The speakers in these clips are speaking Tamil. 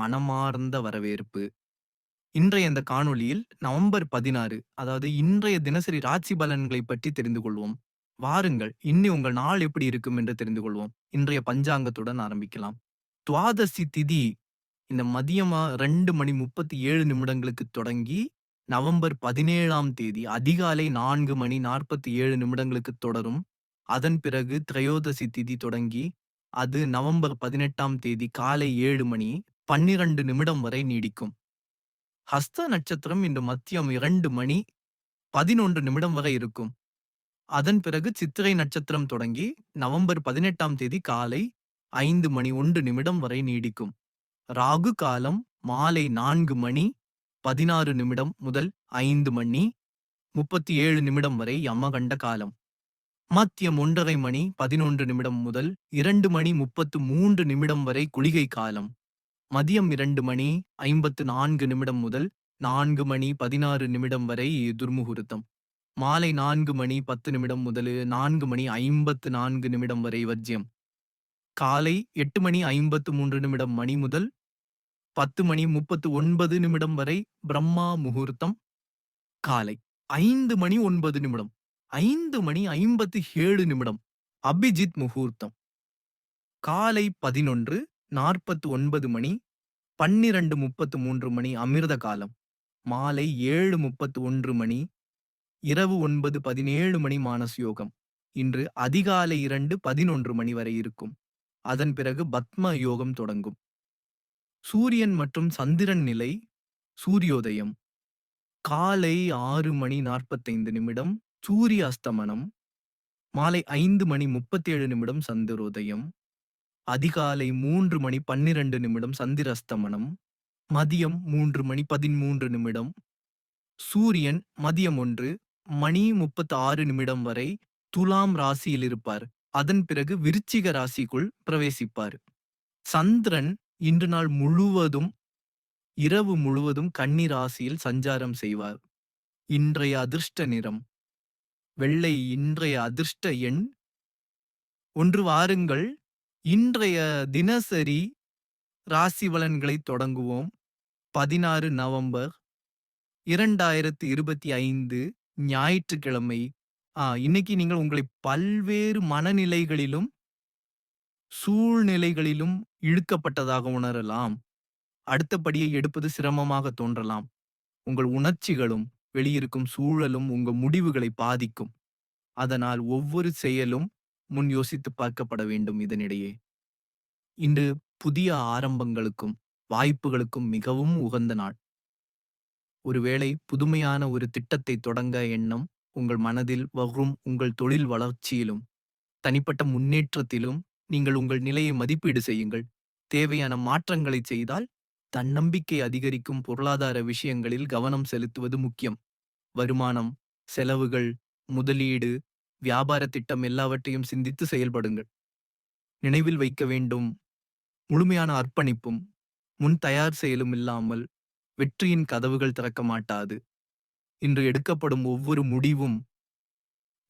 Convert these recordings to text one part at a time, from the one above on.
மனமார்ந்த வரவேற்பு. இன்றைய இந்த காணொளியில் நவம்பர் 16 அதாவது இன்றைய தினசரி ராசி பலன்களை பற்றி தெரிந்து கொள்வோம். வாருங்கள் இன்னி உங்கள் நாள் எப்படி இருக்கும் என்று தெரிந்து கொள்வோம். இன்றைய பஞ்சாங்கத்துடன் ஆரம்பிக்கலாம். துவாதசி திதி இந்த மதியமா ரெண்டு மணி 37 நிமிடங்களுக்கு தொடங்கி நவம்பர் 17ஆம் தேதி அதிகாலை நான்கு மணி 47 நிமிடங்களுக்கு தொடரும். அதன் பிறகு திரையோதசி திதி தொடங்கி அது நவம்பர் 18ஆம் தேதி காலை ஏழு மணி 12 நிமிடம் வரை நீடிக்கும். ஹஸ்த நட்சத்திரம் இன்று மத்தியம் இரண்டு மணி 11 நிமிடம் வரை இருக்கும். அதன் பிறகு சித்திரை நட்சத்திரம் தொடங்கி நவம்பர் 18ஆம் தேதி காலை ஐந்து மணி ஒன்று நிமிடம் வரை நீடிக்கும். ராகு காலம் மாலை நான்கு மணி 16 நிமிடம் முதல் ஐந்து மணி 37 நிமிடம் வரை யமகண்ட காலம். மத்தியம் ஒன்றரை மணி 11 நிமிடம் முதல் இரண்டு மணி 33 நிமிடம் வரை குளிகை காலம். மதியம் இரண்டு மணி ஐம்பத்து நான்கு நிமிடம் முதல் நான்கு மணி பதினாறு நிமிடம் வரை துர்முகூர்த்தம் மாலை நான்கு மணி பத்து நிமிடம் முதல் நான்கு மணி ஐம்பத்து நான்கு நிமிடம் வரை வர்ஜியம். காலை எட்டு மணி ஐம்பத்து மூன்று நிமிடம் மணி முதல் பத்து மணி முப்பத்து ஒன்பது நிமிடம் வரை பிரம்மா முகூர்த்தம். காலை ஐந்து மணி ஒன்பது நிமிடம் ஐந்து மணி ஐம்பத்து ஏழு நிமிடம் அபிஜித் முகூர்த்தம். காலை பதினொன்று நாற்பத்து ஒன்பது மணி பன்னிரண்டு முப்பத்து மூன்று மணி அமிர்த காலம் மாலை ஏழு முப்பத்து ஒன்று மணி இரவு ஒன்பது பதினேழு மணி மானஸ் யோகம் இன்று அதிகாலை இரண்டு பதினொன்று மணி வரை இருக்கும். அதன் பிறகு பத்ம யோகம் தொடங்கும். சூரியன் மற்றும் சந்திரன் நிலை சூரியோதயம். காலை ஆறு மணி நாற்பத்தைந்து நிமிடம் சூரிய அஸ்தமனம். மாலை ஐந்து மணி முப்பத்தேழு நிமிடம் சந்திரோதயம். அதிகாலை மூன்று மணி 12 நிமிடம் சந்திரஸ்தமனம் மதியம் மூன்று மணி 13 நிமிடம். சூரியன் மதியம் ஒன்று மணி 36 நிமிடம் வரை துலாம் ராசியில் இருப்பார். அதன் பிறகு விருச்சிக ராசிக்குள் பிரவேசிப்பார். சந்திரன் இன்று நாள் முழுவதும் இரவு முழுவதும் கன்னி ராசியில் சஞ்சாரம் செய்வார். இன்றைய அதிர்ஷ்ட நிறம் வெள்ளை இன்றைய அதிர்ஷ்ட எண் ஒன்று வாருங்கள் இன்றைய தினசரி ராசி பலன்களை தொடங்குவோம். 16 நவம்பர் 2025 ஞாயிற்றுக்கிழமை. ஆ இன்னைக்கு நீங்கள் உங்களை பல்வேறு மனநிலைகளிலும் சூழ்நிலைகளிலும் இழுக்கப்பட்டதாக உணரலாம். அடுத்தபடியை எடுப்பது சிரமமாக தோன்றலாம். உங்கள் உணர்ச்சிகளும் வெளியிருக்கும் சூழலும் உங்க முடிவுகளை பாதிக்கும். அதனால் ஒவ்வொரு செயலும் முன் யோசித்து பார்க்கப்பட வேண்டும் இதனிடையே. இன்று புதிய ஆரம்பங்களுக்கும் வாய்ப்புகளுக்கும் மிகவும் உகந்த நாள். ஒருவேளை புதுமையான ஒரு திட்டத்தை தொடங்க எண்ணம் உங்கள் மனதில் வரும் உங்கள் தொழில் வளர்ச்சியிலும் தனிப்பட்ட முன்னேற்றத்திலும் நீங்கள் உங்கள் நிலையை மதிப்பீடு செய்யுங்கள். தேவையான மாற்றங்களை செய்தால் தன்னம்பிக்கை அதிகரிக்கும் பொருளாதார விஷயங்களில் கவனம் செலுத்துவது முக்கியம். வருமானம், செலவுகள், முதலீடு, வியாபார திட்டம் எல்லாவற்றையும் சிந்தித்து செயல்படுங்கள். நினைவில் வைக்க வேண்டும் முழுமையான அர்ப்பணிப்பும் முன் தயார் செயலும் இல்லாமல் வெற்றியின் கதவுகள் திறக்க மாட்டாது. இன்று எடுக்கப்படும் ஒவ்வொரு முடிவும்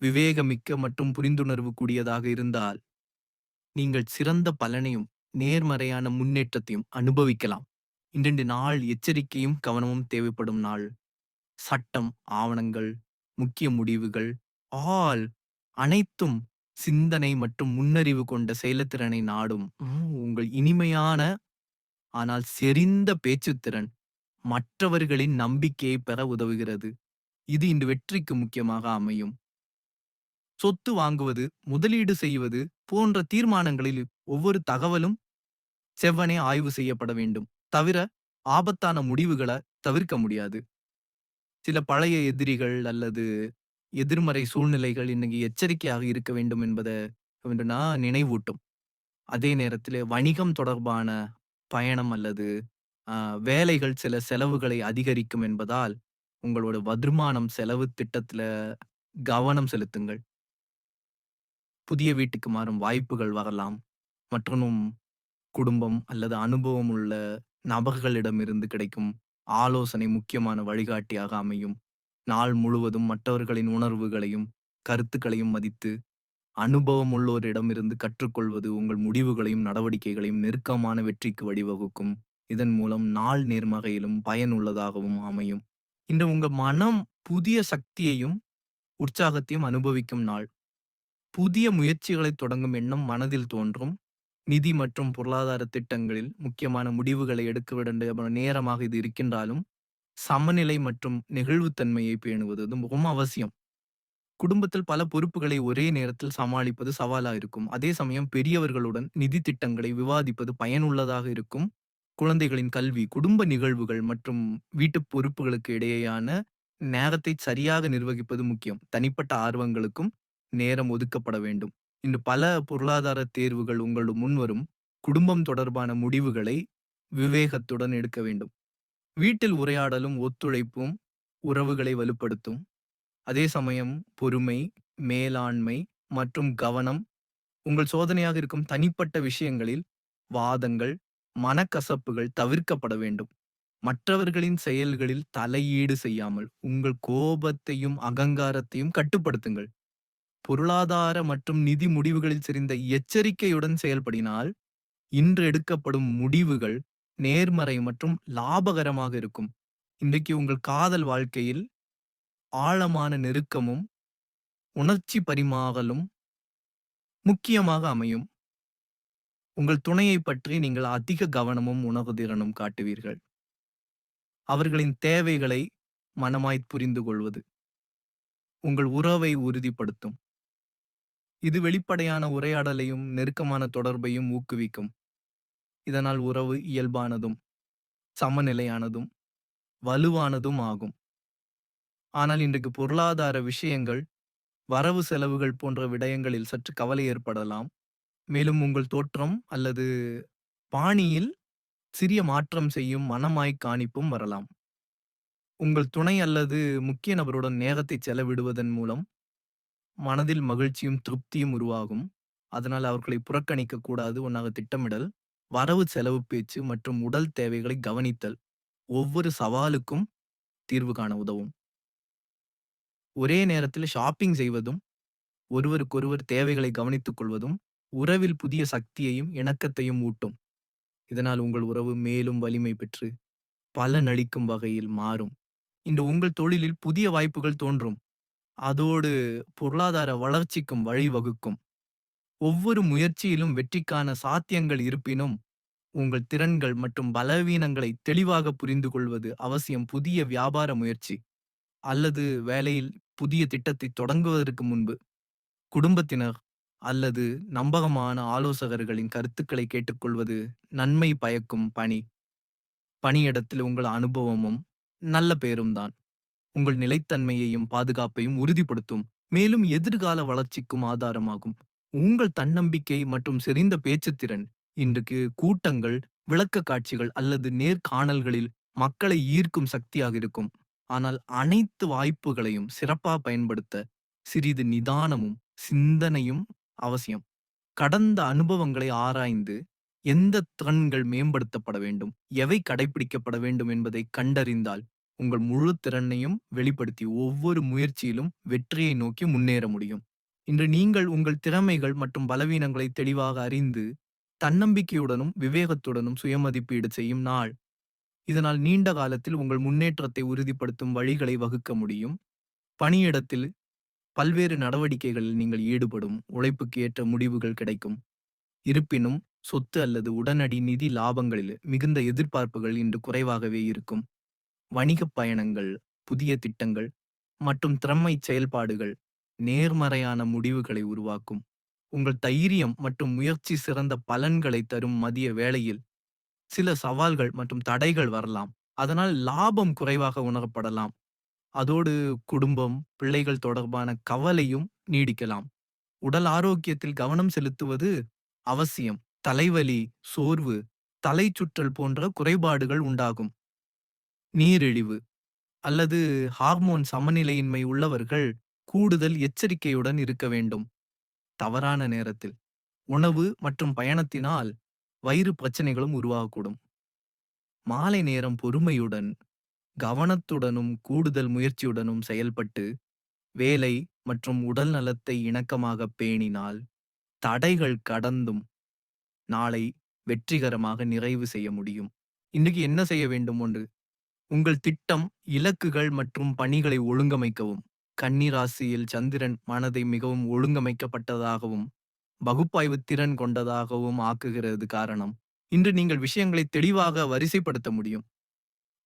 விவேகமிக்க மற்றும் புரிந்துணர்வு கூடியதாக இருந்தால் நீங்கள் சிறந்த பலனையும் நேர்மறையான முன்னேற்றத்தையும் அனுபவிக்கலாம். இன்றைய நாள் எச்சரிக்கையும் கவனமும் தேவைப்படும் நாள். சட்டம், ஆவணங்கள், முக்கிய முடிவுகள் ஆல் அனைத்தும் சிந்தனை மற்றும் முன்னறிவு கொண்ட செயலத்திறனை நாடும். உம் உங்கள் இனிமையான ஆனால் செறிந்த பேச்சுத்திறன் மற்றவர்களின் நம்பிக்கையை பெற உதவுகிறது. இது இன்று வெற்றிக்கு முக்கியமாக அமையும். சொத்து வாங்குவது, முதலீடு செய்வது போன்ற தீர்மானங்களில் ஒவ்வொரு தகவலும் செவ்வனே ஆய்வு செய்யப்பட வேண்டும். தவிர ஆபத்தான முடிவுகளை தவிர்க்க முடியாது. சில பழைய எதிரிகள் அல்லது எதிர்மறை சூழ்நிலைகள் இன்னைக்கு எச்சரிக்கையாக இருக்க வேண்டும் என்பதை வந்து நான் நினைவூட்டும். அதே நேரத்தில் வணிகம் தொடர்பான பயணம் அல்லது வேலைகள் சில செலவுகளை அதிகரிக்கும் என்பதால் உங்களோட வருமானம் செலவு திட்டத்துல கவனம் செலுத்துங்கள். புதிய வீட்டுக்கு மாறும் வாய்ப்புகள் வரலாம். மற்றும் குடும்பம் அல்லது அனுபவம் உள்ள நபர்களிடமிருந்து கிடைக்கும் ஆலோசனை முக்கியமான வழிகாட்டியாக அமையும். நாள் முழுவதும் மற்றவர்களின் உணர்வுகளையும் கருத்துக்களையும் மதித்து அனுபவம் உள்ளோரிடமிருந்து கற்றுக்கொள்வது உங்கள் முடிவுகளையும் நடவடிக்கைகளையும் நெருக்கமான வெற்றிக்கு வழிவகுக்கும். இதன் மூலம் நாள் நேர்மகையிலும் பயனுள்ளதாகவும் அமையும். இன்று உங்க மனம் புதிய சக்தியையும், உற்சாகத்தையும் அனுபவிக்கும் நாள். புதிய முயற்சிகளை தொடங்கும் எண்ணம் மனதில் தோன்றும். நிதி மற்றும் பொருளாதார திட்டங்களில் முக்கியமான முடிவுகளை எடுக்க வேண்டிய நேரமாக இது இருக்கின்றாலும், சமநிலை மற்றும் நெகிழ்வுத்தன்மையை பேணுவது அது மிகவும் அவசியம். குடும்பத்தில் பல பொறுப்புகளை ஒரே நேரத்தில் சமாளிப்பது சவாலா இருக்கும். அதே சமயம் பெரியவர்களுடன் நிதி திட்டங்களை விவாதிப்பது பயனுள்ளதாக இருக்கும். குழந்தைகளின் கல்வி, குடும்ப நிகழ்வுகள் மற்றும் வீட்டுப் பொறுப்புகளுக்கு இடையேயான நேரத்தை சரியாக நிர்வகிப்பது முக்கியம். தனிப்பட்ட ஆர்வங்களுக்கும் நேரம் ஒதுக்கப்பட வேண்டும். இன்று பல பொருளாதார தேர்வுகள் உங்கள் முன்வரும். குடும்பம் தொடர்பான முடிவுகளை விவேகத்துடன் எடுக்க வேண்டும். வீட்டில் உரையாடலும், ஒத்துழைப்பும் உறவுகளை வலுப்படுத்தும். அதே சமயம் பொறுமை, மேலாண்மை மற்றும் கவனம் உங்கள் சோதனையாக இருக்கும் தனிப்பட்ட விஷயங்களில் வாதங்கள், மனக்கசப்புகள் தவிர்க்கப்பட வேண்டும். மற்றவர்களின் செயல்களில் தலையீடு செய்யாமல் உங்கள் கோபத்தையும், அகங்காரத்தையும் கட்டுப்படுத்துங்கள். பொருளாதார மற்றும் நிதி முடிவுகளில் சிறந்த எச்சரிக்கையுடன் செயல்படினால், இன்று எடுக்கப்படும் முடிவுகள் நேர்மறை மற்றும் லாபகரமாக இருக்கும். இன்றைக்கு உங்கள் காதல் வாழ்க்கையில் ஆழமான நெருக்கமும், உணர்ச்சி பரிமாறலும் முக்கியமாக அமையும். உங்கள் துணையை பற்றி நீங்கள் அதிக கவனமும், உணர்திறனும் காட்டுவீர்கள். அவர்களின் தேவைகளை மனமாய்த் புரிந்துகொள்வது உங்கள் உறவை உறுதிப்படுத்தும். இது வெளிப்படையான உரையாடலையும், நெருக்கமான தொடர்பையும் ஊக்குவிக்கும். இதனால் உறவு இயல்பானதும், சமநிலையானதும், வலுவானதும் ஆகும். ஆனால் இன்றைக்கு பொருளாதார விஷயங்கள், வரவு செலவுகள் போன்ற விடயங்களில் சற்று கவலை ஏற்படலாம். மேலும் உங்கள் தோற்றம் அல்லது பாணியில் சிறிய மாற்றம் செய்யும் மனமாய் காணிப்பும் வரலாம். உங்கள் துணை அல்லது முக்கிய நபருடன் நேரத்தை செலவிடுவதன் மூலம் மனதில் மகிழ்ச்சியும், திருப்தியும் உருவாகும். அதனால் அவர்களை புறக்கணிக்க கூடாது. ஒன்றாக திட்டமிடல், வரவு செலவு பேச்சு மற்றும் உடல் தேவைகளை கவனித்தல் ஒவ்வொரு சவாலுக்கும் தீர்வு காண உதவும். ஒரே நேரத்தில் ஷாப்பிங் செய்வதும், ஒருவருக்கொருவர் தேவைகளை கவனித்துக் கொள்வதும், உறவில் புதிய சக்தியையும், இணக்கத்தையும் ஊட்டும். இதனால் உங்கள் உறவு மேலும் வலிமை பெற்று, பலனளிக்கும் வகையில் மாறும். இன்று உங்கள் தொழிலில் புதிய வாய்ப்புகள் தோன்றும். அதோடு பொருளாதார வளர்ச்சிக்கும் வழிவகுக்கும். ஒவ்வொரு முயற்சியிலும் வெற்றிக்கான சாத்தியங்கள் இருப்பினும், உங்கள் திறன்கள் மற்றும் பலவீனங்களை தெளிவாக புரிந்துகொள்வது அவசியம். புதிய வியாபார முயற்சி அல்லது வேலையில் புதிய திட்டத்தை தொடங்குவதற்கு முன்பு, குடும்பத்தினர் அல்லது நம்பகமான ஆலோசகர்களின் கருத்துக்களை கேட்டுக்கொள்வது நன்மை பயக்கும் பணி. பணியிடத்தில் உங்கள் அனுபவமும், நல்ல பெயரும் தான் உங்கள் நிலைத்தன்மையையும், பாதுகாப்பையும் உறுதிப்படுத்தும். மேலும் எதிர்கால வளர்ச்சிக்கும் ஆதாரமாகும். உங்கள் தன்னம்பிக்கை மற்றும் செறிந்த பேச்சுத்திறன் இன்றைக்கு கூட்டங்கள், விளக்க காட்சிகள் அல்லது நேர்காணல்களில் மக்களை ஈர்க்கும் சக்தியாக இருக்கும். ஆனால் அனைத்து வாய்ப்புகளையும் சிறப்பா பயன்படுத்த சிறிது நிதானமும், சிந்தனையும் அவசியம். கடந்த அனுபவங்களை ஆராய்ந்து, எந்த திறன்கள் மேம்படுத்தப்பட வேண்டும், எவை கடைப்பிடிக்கப்பட வேண்டும் என்பதை கண்டறிந்தால், உங்கள் முழு திறனையும் வெளிப்படுத்தி ஒவ்வொரு முயற்சியிலும் வெற்றியை நோக்கி முன்னேற முடியும். இன்று நீங்கள் உங்கள் திறமைகள் மற்றும் பலவீனங்களை தெளிவாக அறிந்து, தன்னம்பிக்கையுடனும், விவேகத்துடனும் சுயமதிப்பீடு செய்யும் நாள். இதனால் நீண்ட காலத்தில் உங்கள் முன்னேற்றத்தை உறுதிப்படுத்தும் வழிகளை வகுக்க முடியும். பணியிடத்தில் பல்வேறு நடவடிக்கைகளில் நீங்கள் ஈடுபடும் உழைப்புக்கு ஏற்ற முடிவுகள் கிடைக்கும். இருப்பினும், சொத்து அல்லது உடனடி நிதி லாபங்களில் மிகுந்த எதிர்பார்ப்புகள் இன்று குறைவாகவே இருக்கும். வணிகப் பயணங்கள், புதிய திட்டங்கள் மற்றும் திறமை செயல்பாடுகள் நேர்மறையான முடிவுகளை உருவாக்கும். உங்கள் தைரியம் மற்றும் முயற்சி சிறந்த பலன்களை தரும் மதிய வேளையில், சில சவால்கள் மற்றும் தடைகள் வரலாம். அதனால் லாபம் குறைவாக உணரப்படலாம். அதோடு குடும்பம், பிள்ளைகள் தொடர்பான கவலையும் நீடிக்கலாம். உடல் ஆரோக்கியத்தில் கவனம் செலுத்துவது அவசியம். தலைவலி, சோர்வு, தலை சுற்றல் போன்ற குறைபாடுகள் உண்டாகும். நீரிழிவு அல்லது ஹார்மோன் சமநிலையின்மை உள்ளவர்கள் கூடுதல் எச்சரிக்கையுடன் இருக்க வேண்டும். தவறான நேரத்தில் உணவு மற்றும் பயணத்தினால் வயிறு பிரச்சனைகளும் உருவாகக்கூடும். மாலை நேரம் பொறுமையுடன், கவனத்துடனும் கூடுதல் முயற்சியுடனும் செயல்பட்டு, வேலை மற்றும் உடல் நலத்தை இணக்கமாக பேணினால், தடைகள் கடந்தும் நாளை வெற்றிகரமாக நிறைவு செய்ய முடியும். இன்னைக்கு என்ன செய்ய வேண்டும் ஒன்று உங்கள் திட்டம் இலக்குகள் மற்றும் பணிகளை ஒழுங்கமைக்கவும் கன்னி ராசியில் சந்திரன் மனதை மிகவும் ஒழுங்கமைக்கப்பட்டதாகவும் பகுப்பாய்வு திறன் கொண்டதாகவும் ஆக்குகிறது காரணம். இன்று நீங்கள் விஷயங்களை தெளிவாக வரிசைப்படுத்த முடியும்.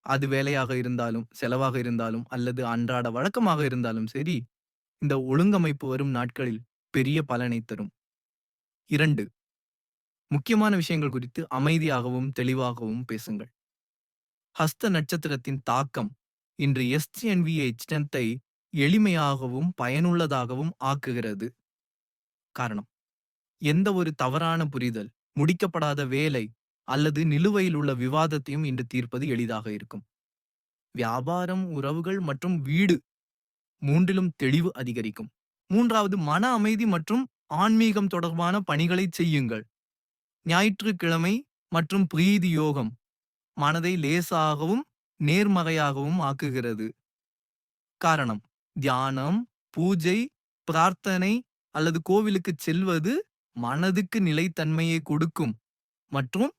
அது வேலையாக இருந்தாலும் செலவாக இருந்தாலும் அல்லது அன்றாட வழக்கமாக இருந்தாலும் சரி இந்த ஒழுங்கமைப்பு வரும் நாட்களில் பெரிய பலனை தரும். இரண்டு முக்கியமான விஷயங்கள் குறித்து அமைதியாகவும் தெளிவாகவும் பேசுங்கள். ஹஸ்த நட்சத்திரத்தின் தாக்கம் இன்று எஸ்டிஎன்விஏ ஸ்ட்ரென்த்தை எளிமையாகவும் பயனுள்ளதாகவும் ஆக்குகிறது. காரணம். எந்த ஒரு தவறான புரிதல் முடிக்கப்படாத வேலை அல்லது நிலுவையில் உள்ள விவாதத்தையும் இன்று தீர்ப்பது எளிதாக இருக்கும். வியாபாரம் உறவுகள் மற்றும் வீடு மூன்றிலும் தெளிவு அதிகரிக்கும். மூன்றாவது மன அமைதி மற்றும் ஆன்மீகம் தொடர்பான பணிகளை செய்யுங்கள். ஞாயிற்றுக்கிழமை மற்றும் பிரீதி யோகம் மனதை லேசாகவும் நேர்மறையாகவும் ஆக்குகிறது. காரணம். தியானம் பூஜை பிரார்த்தனை அல்லது கோவிலுக்கு செல்வது மனதுக்கு நிலைத்தன்மையை கொடுக்கும். மற்றும்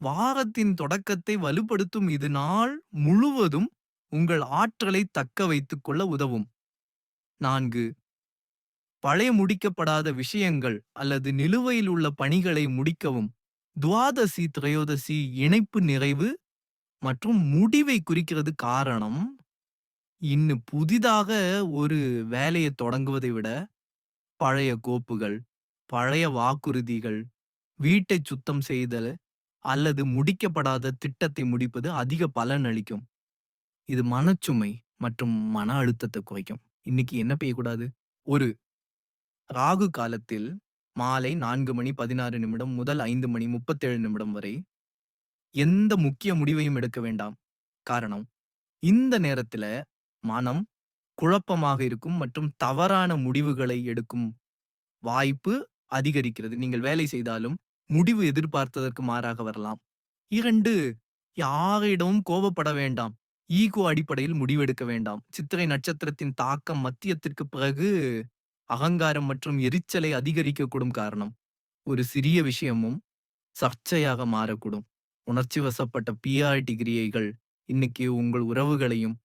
வாரத்தின் தொடக்கத்தை வலுப்படுத்தும் இது நாள் முழுவதும் உங்கள் ஆற்றலை தக்க வைத்துக் கொள்ள உதவும். நான்கு. பழைய முடிக்கப்படாத விஷயங்கள் அல்லது நிலுவையில் உள்ள பணிகளை முடிக்கவும். துவாதசி திரையோதசி இணைப்பு நிறைவு மற்றும் முடிவை குறிக்கிறது காரணம் இன்னு புதிதாக ஒரு வேலையை தொடங்குவதை விட பழைய கோப்புகள் பழைய வாக்குறுதிகள் வீட்டை சுத்தம் செய்தல் அல்லது முடிக்கப்படாத திட்டத்தை முடிப்பது அதிக பலன் அளிக்கும். இது மனச்சுமை மற்றும் மன அழுத்தத்தை குறைக்கும். இன்னைக்கு என்ன பெய்யக்கூடாது? ஒரு ராகு காலத்தில் மாலை நான்கு மணி பதினாறு நிமிடம் முதல் ஐந்து மணி முப்பத்தேழு நிமிடம் வரை எந்த முக்கிய முடிவையும் எடுக்க வேண்டாம். காரணம் இந்த நேரத்துல மனம் குழப்பமாக இருக்கும் மற்றும் தவறான முடிவுகளை எடுக்கும் வாய்ப்பு அதிகரிக்கிறது. நீங்கள் வேலை செய்தாலும் முடிவு எதிர்பார்த்ததற்கு மாறாக வரலாம். இரண்டு யாரிடமும் கோபப்பட வேண்டாம். ஈகோ அடிப்படையில் முடிவெடுக்க வேண்டாம். சித்திரை நட்சத்திரத்தின் தாக்கம் மத்தியத்திற்கு பிறகு அகங்காரம் மற்றும் எரிச்சலை அதிகரிக்கக்கூடும் காரணம். ஒரு சிறிய விஷயமும் சர்ச்சையாக மாறக்கூடும். உணர்ச்சி வசப்பட்ட பிஆர் டிகிரியைகள் இன்னைக்கு உங்கள் உறவுகளையும்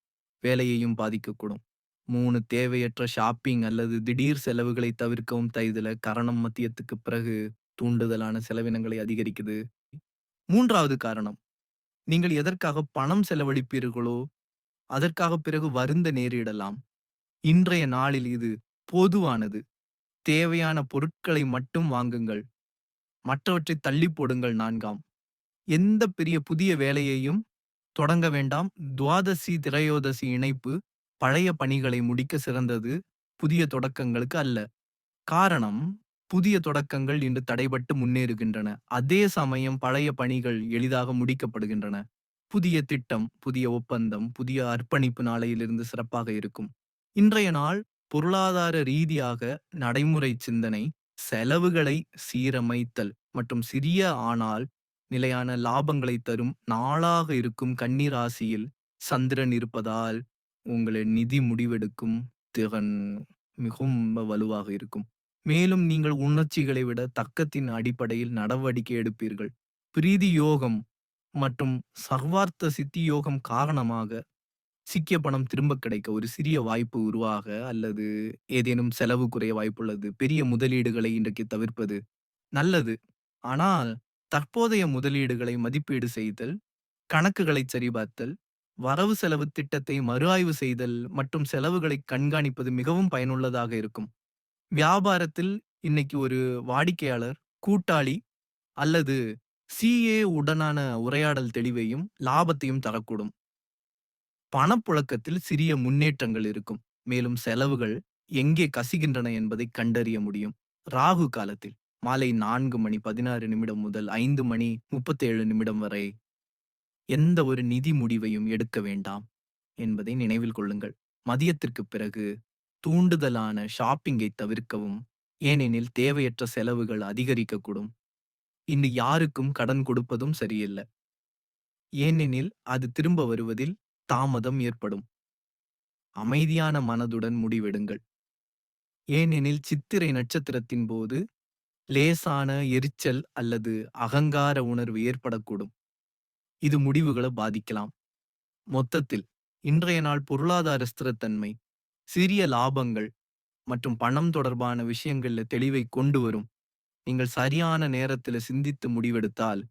வேலையையும் பாதிக்கக்கூடும். மூணு தேவையற்ற ஷாப்பிங் அல்லது திடீர் செலவுகளை தவிர்க்கவும் தைதுல கரணம் மத்தியத்துக்கு பிறகு தூண்டுதலான செலவினங்களை அதிகரிக்குது. மூன்றாவது காரணம் நீங்கள் எதற்காக பணம் செலவழிப்பீர்களோ அதற்காக பிறகு வருந்த நேரிடலாம். இன்றைய நாளில் இது பொதுவானது. தேவையான பொருட்களை மட்டும் வாங்குங்கள். மற்றவற்றை தள்ளி போடுங்கள் நான்காம். எந்த பெரிய புதிய வேலையையும் தொடங்க வேண்டாம். துவாதசி திரையோதசி இணைப்பு பழைய பணிகளை முடிக்க சிறந்தது. புதிய தொடக்கங்களுக்கு அல்ல. காரணம் புதிய தொடக்கங்கள் இன்று தடைபட்டு முன்னேறுகின்றன. அதே சமயம் பழைய பணிகள் எளிதாக முடிக்கப்படுகின்றன. புதிய திட்டம் புதிய ஒப்பந்தம் புதிய அர்ப்பணிப்பு நாளையிலிருந்து சிறப்பாக இருக்கும். இன்றைய நாள் பொருளாதார ரீதியாக நடைமுறை சிந்தனை செலவுகளை சீரமைத்தல் மற்றும் சிறிய ஆனால் நிலையான லாபங்களை தரும் நாளாக இருக்கும் கன்னிராசியில் சந்திரன் இருப்பதால் உங்களை நிதி முடிவெடுக்கும் திறன் மிகவும் வலுவாக இருக்கும். மேலும் நீங்கள் உணர்ச்சிகளை விட தக்கத்தின் அடிப்படையில் நடவடிக்கை எடுப்பீர்கள். பிரீதி யோகம் மற்றும் சர்வார்த்த சித்தி யோகம் காரணமாக சிக்கிய பணம் திரும்ப கிடைக்க ஒரு சிறிய வாய்ப்பு உருவாக அல்லது ஏதேனும் செலவு குறைய வாய்ப்புள்ளது. பெரிய முதலீடுகளை இன்றைக்கு தவிர்ப்பது நல்லது. ஆனால் தற்போதைய முதலீடுகளை மதிப்பீடு செய்தல் கணக்குகளை சரிபார்த்தல் வரவு செலவு திட்டத்தை மறுஆய்வு செய்தல் மற்றும் செலவுகளை கண்காணிப்பது மிகவும் பயனுள்ளதாக இருக்கும். வியாபாரத்தில் இன்னைக்கு ஒரு வாடிக்கையாளர் கூட்டாளி அல்லது சிஏ உடனான உரையாடல் தெளிவையும் லாபத்தையும் தரக்கூடும். பணப்புழக்கத்தில் சிறிய முன்னேற்றங்கள் இருக்கும். மேலும் செலவுகள் எங்கே கசிகின்றன என்பதை கண்டறிய முடியும். ராகு காலத்தில். மாலை நான்கு மணி பதினாறு நிமிடம் முதல் ஐந்து மணி முப்பத்தேழு நிமிடம் வரை எந்த ஒரு நிதி முடிவையும் எடுக்க வேண்டாம் என்பதை நினைவில் கொள்ளுங்கள். மதியத்திற்கு பிறகு தூண்டுதலான ஷாப்பிங்கை தவிர்க்கவும் ஏனெனில் தேவையற்ற செலவுகள் அதிகரிக்கக்கூடும். இன்று யாருக்கும் கடன் கொடுப்பதும் சரியில்லை. ஏனெனில் அது திரும்ப வருவதில் தாமதம் ஏற்படும். அமைதியான மனதுடன் முடிவெடுங்கள். ஏனெனில் சித்திரை நட்சத்திரத்தின் போது லேசான எரிச்சல் அல்லது அகங்கார உணர்வு ஏற்படக்கூடும். இது முடிவுகளை பாதிக்கலாம். மொத்தத்தில் இன்றைய நாள் பொருளாதார ஸ்திரத்தன்மை சிறிய லாபங்கள் மற்றும் பணம் தொடர்பான விஷயங்கள்ல தெளிவை கொண்டு வரும். நீங்கள் சரியான நேரத்துல சிந்தித்து முடிவெடுத்தால்